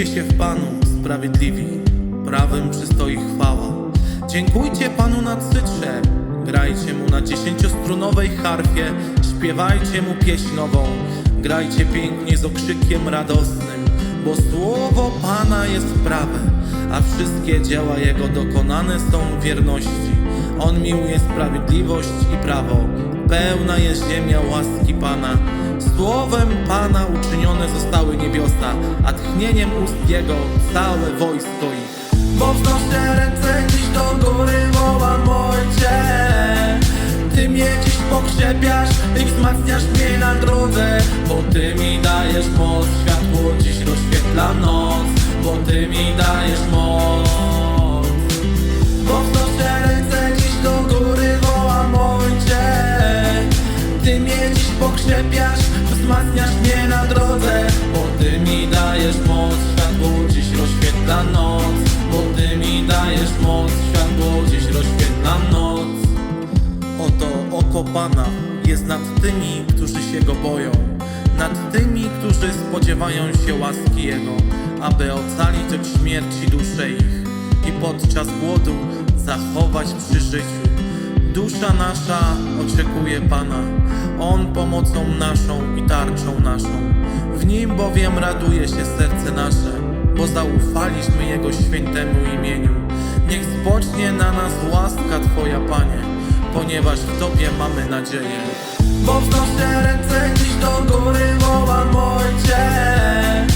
Się w Panu, sprawiedliwi, prawem przystoi chwała. Dziękujcie Panu na cytrze, grajcie Mu na dziesięciostrunowej harfie, śpiewajcie Mu pieśń nową, grajcie pięknie z okrzykiem radosnym, bo słowo Pana jest prawe, a wszystkie dzieła Jego dokonane są wierności. On miłuje sprawiedliwość i prawo, pełna jest ziemia łaski Pana. Słowem Pana uczynione zostały niebiosa, a tchnieniem ust Jego całe wojsko ich. Bo wznoszę ręce dziś do góry, wołam Ojcze. Ty mnie dziś pokrzepiasz i wzmacniasz mnie na drodze, bo Ty mi dajesz moc, światło dziś rozświetla noc, bo Ty mi dajesz moc. Moc, światło dziś rozświetla noc. Oto oko Pana jest nad tymi, którzy się Go boją. Nad tymi, którzy spodziewają się łaski Jego Aby ocalić od śmierci dusze ich I podczas głodu zachować przy życiu. Dusza nasza oczekuje Pana. On pomocą naszą i tarczą naszą. W Nim bowiem raduje się serce nasze Bo zaufaliśmy Jego świętemu imieniu Niech spocznie na nas łaska Twoja, Panie Ponieważ w Tobie mamy nadzieję. Bo wznoszę ręce dziś do góry, wołam Ojcze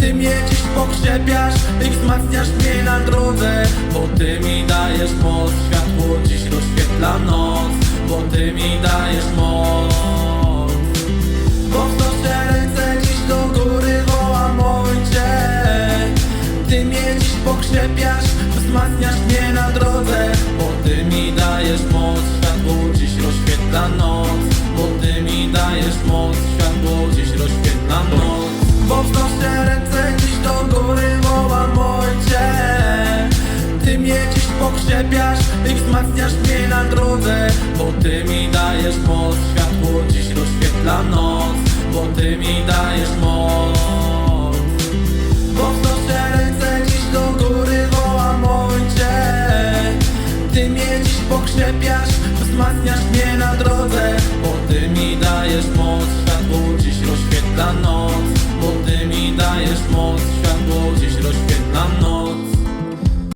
Ty mnie dziś pokrzepiasz i wzmacniasz mnie na drodze Bo Ty mi dajesz moc, światło dziś rozświetla noc Bo Ty mi dajesz moc zaczepiasz i wzmacniasz mnie na drodze Bo Ty mi dajesz moc, światło dziś rozświetla noc Bo Ty mi dajesz moc. Bo ręce dziś do góry, wołam Ojcze Ty mnie dziś pokrzepiasz, wzmacniasz mnie na drodze Bo Ty mi dajesz moc, światło dziś rozświetla noc.